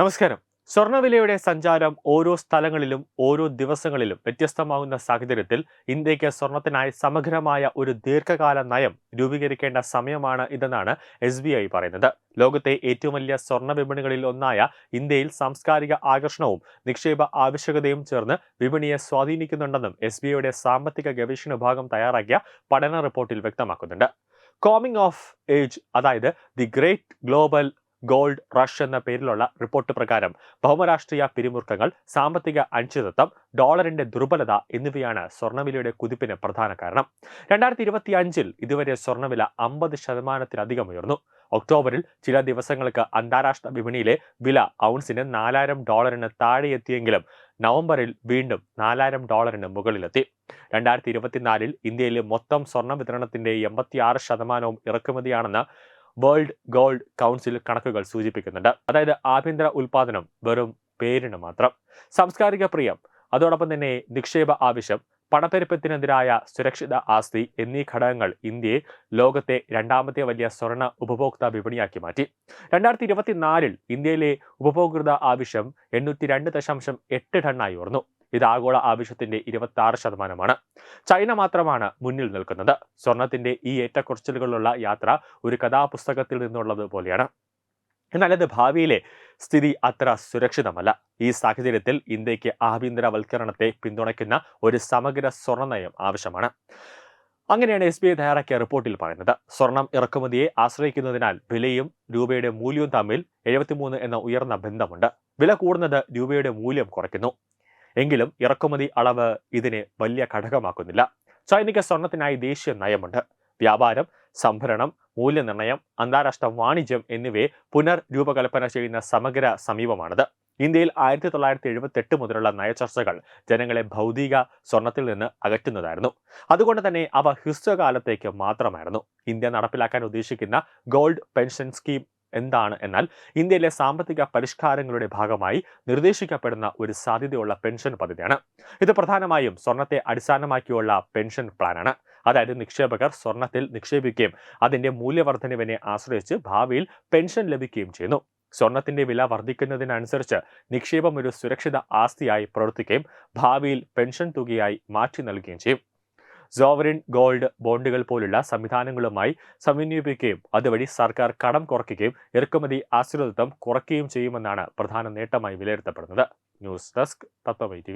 നമസ്കാരം. സ്വർണവിലയുടെ സഞ്ചാരം ഓരോ സ്ഥലങ്ങളിലും ഓരോ ദിവസങ്ങളിലും വ്യത്യസ്തമാകുന്ന സാഹചര്യത്തിൽ ഇന്ത്യയ്ക്ക് സ്വർണത്തിനായി സമഗ്രമായ ഒരു ദീർഘകാല നയം രൂപീകരിക്കേണ്ട സമയമാണ് ഇതെന്നാണ് എസ് ബി ഐ പറയുന്നത്. ലോകത്തെ ഏറ്റവും വലിയ സ്വർണ വിപണികളിൽ ഒന്നായ ഇന്ത്യയിൽ സാംസ്കാരിക ആകർഷണവും നിക്ഷേപ ആവശ്യകതയും ചേർന്ന് വിപണിയെ സ്വാധീനിക്കുന്നുണ്ടെന്നും എസ് ബി ഐയുടെ സാമ്പത്തിക ഗവേഷണ വിഭാഗം തയ്യാറാക്കിയ പഠന റിപ്പോർട്ടിൽ വ്യക്തമാക്കുന്നുണ്ട്. കോമിംഗ് ഓഫ് ഏജ് അതായത് the great global gold rush എന്ന പേരിലുള്ള റിപ്പോർട്ട് പ്രകാരം ഭൗമരാഷ്ട്രീയ പിരിമുറുക്കങ്ങൾ സാമ്പത്തിക അനിശ്ചിതത്വം ഡോളറിന്റെ ദുർബലത എന്നിവയാണ് സ്വർണവിലയുടെ കുതിപ്പിന് പ്രധാന കാരണം. രണ്ടായിരത്തി ഇരുപത്തി അഞ്ചിൽ ഇതുവരെ സ്വർണവില അമ്പത് ശതമാനത്തിലധികം ഉയർന്നു. ഒക്ടോബറിൽ ചില ദിവസങ്ങൾക്ക് അന്താരാഷ്ട്ര വിപണിയിലെ വില ഔൺസിന് നാലായിരം ഡോളറിന് താഴെ എത്തിയെങ്കിലും നവംബറിൽ വീണ്ടും നാലായിരം ഡോളറിന് മുകളിലെത്തി. രണ്ടായിരത്തി ഇരുപത്തിനാലിൽ ഇന്ത്യയിലെ മൊത്തം സ്വർണ വിതരണത്തിന്റെ എൺപത്തിയാറ് ശതമാനവും ഇറക്കുമതിയാണെന്ന് വേൾഡ് ഗോൾഡ് കൗൺസിൽ കണക്കുകൾ സൂചിപ്പിക്കുന്നുണ്ട്. അതായത് ആഭ്യന്തര ഉൽപാദനം വെറും പേരിന് മാത്രം. സാംസ്കാരിക പ്രിയം അതോടൊപ്പം തന്നെ നിക്ഷേപ ആവശ്യം പണപ്പെരുപ്പത്തിനെതിരായ സുരക്ഷിത ആസ്തി എന്നീ ഘടകങ്ങൾ ഇന്ത്യയെ ലോകത്തെ രണ്ടാമത്തെ വലിയ സ്വർണ ഉപഭോക്ത വിപണിയാക്കി മാറ്റി. രണ്ടായിരത്തി ഇരുപത്തിനാലിൽ ഇന്ത്യയിലെ ഉപഭോക്തൃ ആവശ്യം എണ്ണൂറ്റി രണ്ട് ദശാംശം എട്ട് ടണ്ണായി ഉയർന്നു. ഇത് ആഗോള ആവശ്യത്തിന്റെ ഇരുപത്തി ആറ് ശതമാനമാണ്. ചൈന മാത്രമാണ് മുന്നിൽ നിൽക്കുന്നത്. സ്വർണത്തിന്റെ ഈ ഏറ്റക്കുറച്ചിലുകളുള്ള യാത്ര ഒരു കഥാപുസ്തകത്തിൽ നിന്നുള്ളത് പോലെയാണ്. എന്നാൽ അത് ഭാവിയിലെ സ്ഥിതി അത്ര സുരക്ഷിതമല്ല. ഈ സാഹചര്യത്തിൽ ഇന്ത്യയ്ക്ക് ആഭ്യന്തരവൽക്കരണത്തെ പിന്തുണയ്ക്കുന്ന ഒരു സമഗ്ര സ്വർണ നയം ആവശ്യമാണ്. അങ്ങനെയാണ് എസ് ബി ഐ തയ്യാറാക്കിയ റിപ്പോർട്ടിൽ പറയുന്നത്. സ്വർണം ഇറക്കുമതിയെ ആശ്രയിക്കുന്നതിനാൽ വിലയും രൂപയുടെ മൂല്യവും തമ്മിൽ എഴുപത്തിമൂന്ന് എന്ന ഉയർന്ന ബന്ധമുണ്ട്. വില കൂടുന്നത് രൂപയുടെ മൂല്യം കുറയ്ക്കുന്നു. എങ്കിലും ഇറക്കുമതി അളവ് ഇതിനെ വലിയ ഘടകമാക്കുന്നില്ല. സൈനിക സ്വർണത്തിനായി ദേശീയ നയമുണ്ട്. വ്യാപാരം സംഭരണം മൂല്യനിർണയം അന്താരാഷ്ട്ര വാണിജ്യം എന്നിവയെ പുനർരൂപകൽപ്പന ചെയ്യുന്ന സമഗ്ര സമീപമാണിത്. ഇന്ത്യയിൽ ആയിരത്തി തൊള്ളായിരത്തി എഴുപത്തി എട്ട് മുതലുള്ള നയചർച്ചകൾ ജനങ്ങളെ ഭൗതിക സ്വർണത്തിൽ നിന്ന് അകറ്റുന്നതായിരുന്നു. അതുകൊണ്ട് തന്നെ അവ ഹ്രസ്വകാലത്തേക്ക് മാത്രമായിരുന്നു. ഇന്ത്യ നടപ്പിലാക്കാൻ ഉദ്ദേശിക്കുന്ന ഗോൾഡ് പെൻഷൻ സ്കീം എന്താണ്? എന്നാൽ ഇന്ത്യയിലെ സാമ്പത്തിക പരിഷ്കാരങ്ങളുടെ ഭാഗമായി നിർദ്ദേശിക്കപ്പെടുന്ന ഒരു സാധ്യതയുള്ള പെൻഷൻ പദ്ധതിയാണ്. ഇത് പ്രധാനമായും സ്വർണത്തെ അടിസ്ഥാനമാക്കിയുള്ള പെൻഷൻ പ്ലാനാണ്. അതായത് നിക്ഷേപകർ സ്വർണത്തിൽ നിക്ഷേപിക്കുകയും അതിന്റെ മൂല്യവർദ്ധനവിനെ ആശ്രയിച്ച് ഭാവിയിൽ പെൻഷൻ ലഭിക്കുകയും ചെയ്യുന്നു. സ്വർണത്തിന്റെ വില വർദ്ധിക്കുന്നതിനനുസരിച്ച് നിക്ഷേപം ഒരു സുരക്ഷിത ആസ്തിയായി പ്രവർത്തിക്കുകയും ഭാവിയിൽ പെൻഷൻ തുകയായി മാറ്റി നൽകുകയും ചെയ്യും. സോവറിൻ ഗോൾഡ് ബോണ്ടുകൾ പോലുള്ള സംവിധാനങ്ങളുമായി സമന്വയിപ്പിക്കുകയും അതുവഴി സർക്കാർ കടം കുറയ്ക്കുകയും ഇറക്കുമതി ആശ്രിതത്വം കുറയ്ക്കുകയും ചെയ്യുമെന്നാണ് പ്രധാന നേട്ടമായി വിലയിരുത്തപ്പെടുന്നത്. ന്യൂസ് ഡെസ്ക് തത്വമൈ ടി